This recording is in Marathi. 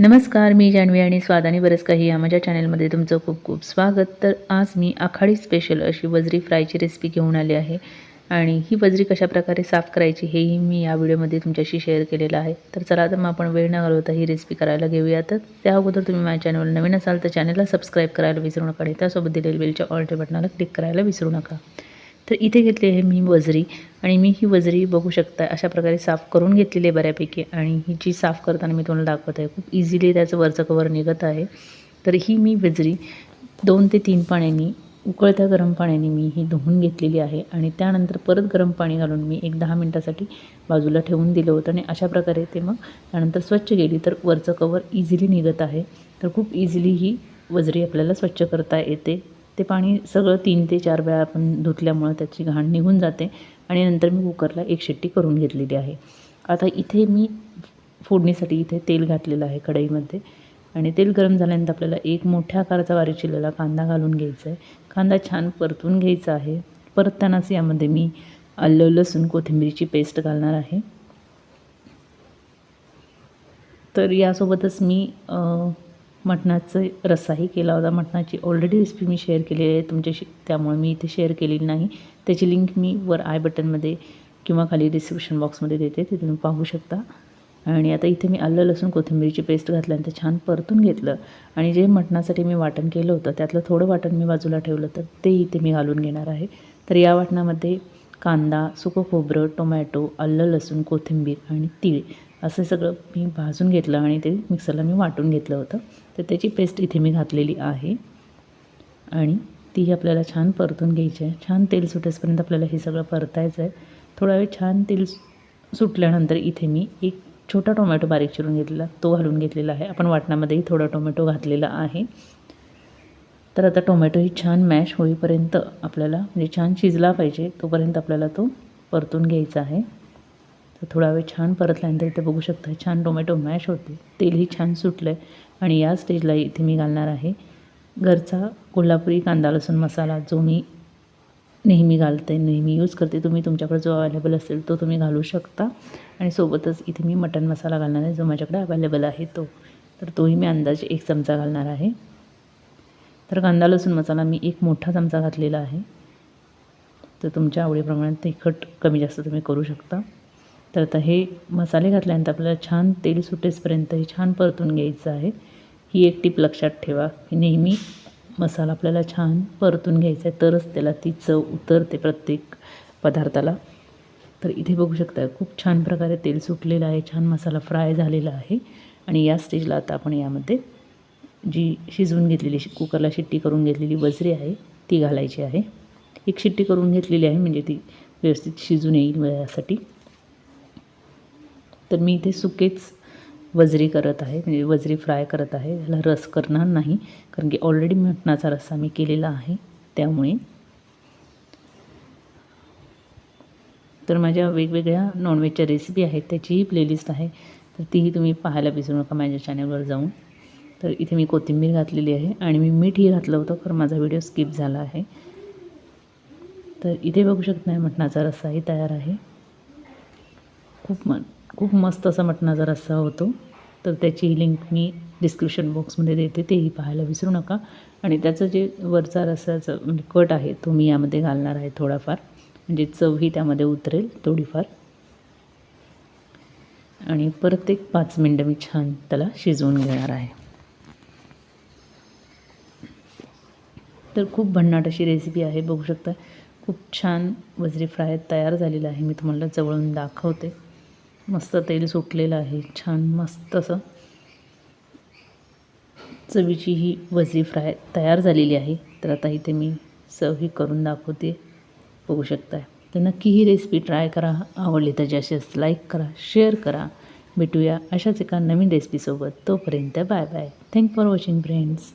नमस्कार मी जान्हवी आणि स्वाद आणि बरंच काही या माझ्या चॅनलमध्ये तुमचं खूप खूप स्वागत. तर आज मी आखाडी स्पेशल अशी वजरी फ्रायची रेसिपी घेऊन आली आहे. आणि ही वजरी कशाप्रकारे साफ करायची हेही मी या व्हिडिओमध्ये तुमच्याशी शेअर केलेलं आहे. तर चला तर मग आपण वेळ न घालवता ही रेसिपी करायला घेऊया. तर त्या अगोदर तुम्ही माझ्या चॅनलवर नवीन असाल तर चॅनलला सबस्क्राईब करायला विसरू नका आणि त्यासोबत दिलेल्या बेलच्या ऑल बटनाला क्लिक करायला विसरू नका. तर इथे घेतली आहे मी वजरी आणि मी ही वजरी बघू शकता अशा प्रकारे साफ करून घेतलेली आहे बऱ्यापैकी आणि ही जी साफ करताना मी तुम्हाला दाखवत आहे खूप इझिली त्याचं वरचं कवर निघत आहे. तर ही मी वजरी दोन ते तीन पाण्यानी उकळत्या गरम पाण्याने मी ही धुवून घेतलेली आहे आणि त्यानंतर परत गरम पाणी घालून मी एक दहा मिनटासाठी बाजूला ठेवून दिलं होतं आणि अशा प्रकारे ते मग त्यानंतर स्वच्छ गेली तर वरचं कवर इझिली निघत आहे. तर खूप इझिली ही वजरी आपल्याला स्वच्छ करता येते. ते पाणी सगळं तीन ते चार वेळा आपण धुतल्यामुळं त्याची घाण निघून जाते आणि नंतर मी कुकरला एक शिट्टी करून घेतलेली आहे. आता इथे मी फोडणीसाठी इथे तेल घातलेलं आहे कढईमध्ये आणि तेल गरम झाल्यानंतर आपल्याला एक मोठ्या आकाराचा वारी चिरलेला कांदा घालून घ्यायचा आहे. कांदा छान परतून घ्यायचा आहे. परततानाच यामध्ये मी आलं लसूण कोथिंबीरची पेस्ट घालणार आहे. तर यासोबतच मी मटणाचं रस्साही केला होता. मटणाची ऑलरेडी रेसिपी मी शेअर केलेली आहे तुमच्याशी. त्यामुळे मी इथे शेअर केलेली नाही. त्याची लिंक मी वर आय बटनमध्ये किंवा खाली डिस्क्रिप्शन बॉक्समध्ये देते. ते तुम्ही पाहू शकता. आणि आता इथे मी आलं लसूण कोथिंबीरची पेस्ट घातल्यानंतर छान परतून घेतलं. आणि जे मटणासाठी मी वाटण केलं होतं त्यातलं थोडं वाटण मी बाजूला ठेवलं तर ते इथे मी घालून घेणार आहे. तर या वाटणामध्ये कांदा सुकं खोबरं टोमॅटो आलं लसूण कोथिंबीर आणि तीळ असं सगळं मी भाजून घेतलं आणि ते मिक्सरला मी वाटून घेतलं होतं. तर त्याची पेस्ट इथे मी घातलेली आहे. आणि ती आपल्याला छान परतून घ्यायची आहे. छान तेल सुटेसपर्यंत आपल्याला हे सगळं परतायचं आहे. थोडा वेळ छान तेल सुटल्यानंतर इथे मी एक छोटा टोमॅटो बारीक चिरून घेतलेला तो घालून घेतलेला आहे. आपण वाटणामध्येही थोडा टोमॅटो घातलेला आहे. तर आता टोमॅटोही छान मॅश होईपर्यंत आपल्याला म्हणजे छान शिजला पाहिजे तोपर्यंत आपल्याला तो परतून घ्यायचा आहे. तर थोडा वेळ छान परतल्यानंतर इथे बघू शकता छान टोमॅटो मॅश होते. तेलही छान सुटलं आहे आणि या स्टेजला इथे मी घालणार आहे. घरचा कोल्हापुरी कांदा लसूण मसाला जो मी नेहमी घालते नेहमी यूज करते तुम्ही तुमच्याकडे जो अवेलेबल असेल तो तुम्ही घालू शकता. आणि सोबतच इथे मी मटन मसाला घालणार आहे जो माझ्याकडे अवेलेबल आहे तो. तर तोही मी अंदाजे एक चमचा घालणार आहे. तर कांदा लसूण मसाला मी एक मोठा चमचा घातलेला आहे. तर तुमच्या आवडीप्रमाणे तिखट कमी जास्त तुम्ही करू शकता. तर आता हे मसाले घातल्यानंतर आपल्याला छान तेल सुटेसपर्यंत हे छान परतून घ्यायचं आहे. ही एक टीप लक्षात ठेवा की नेहमी मसाला आपल्याला छान परतून घ्यायचा आहे तरच त्याला ती चव उतरते प्रत्येक पदार्थाला. तर इथे बघू शकता खूप छान प्रकारे तेल सुटलेलं आहे छान मसाला फ्राय झालेला आहे. आणि या स्टेजला आता आपण यामध्ये जी शिजवून घेतलेली कुकरला शिट्टी करून घेतलेली वजरी आहे ती घालायची आहे. एक शिट्टी करून घेतलेली आहे म्हणजे ती व्यवस्थित शिजून येईल यासाठी तर मी इथे सुकेच वजरी करत आहे म्हणजे वजरी फ्राय करत आहे. ह्याला रस करणार नाही कारण की ऑलरेडी मटणाचा रस्सा मी केलेला आहे त्यामुळे. तर माझ्या वेगवेगळ्या नॉनव्हेजच्या रेसिपी आहेत त्याचीही प्लेलिस्ट आहे. तर तीही तुम्ही पाहायला विसरू नका माझ्या चॅनलवर जाऊन. तर इथे मी कोथिंबीर घातलेली आहे आणि मी मीठही घातलं होतं कारण माझा व्हिडिओ स्किप झाला आहे. तर इथे बघू शकता मटणाचा रस्साही तयार आहे. खूप म खूप मस्त असा मटणाचा रस्सा होतो. तर त्याची लिंक मी डिस्क्रिप्शन बॉक्समध्ये देते तेही पाहायला विसरू नका. आणि त्याचं जे वरचा रस्साचं म्हणजे कट आहे तो मी यामध्ये घालणार आहे थोडाफार. म्हणजे चवही त्यामध्ये उतरेल थोडीफार. आणि परत एक पाच मिनटं मी छान त्याला शिजवून घेणार आहे. तर खूप भन्नाट अशी रेसिपी आहे बघू शकता. खूप छान वजरी फ्राय तयार झालेला आहे. मी तुम्हाला जवळून दाखवते. मस्त तेल सुटलेलं आहे. छान मस्त असं चवीची ही वजरी फ्राय तयार झालेली आहे. तर आता इथे मी सर्वही करून दाखवते. बघू शकताय तर नक्की ही रेसिपी ट्राय करा. आवडली तर जास्तीत लाईक करा शेअर करा. भेटूया अशाच एका नवीन रेसिपीसोबत तोपर्यंत bye bye thank for watching friends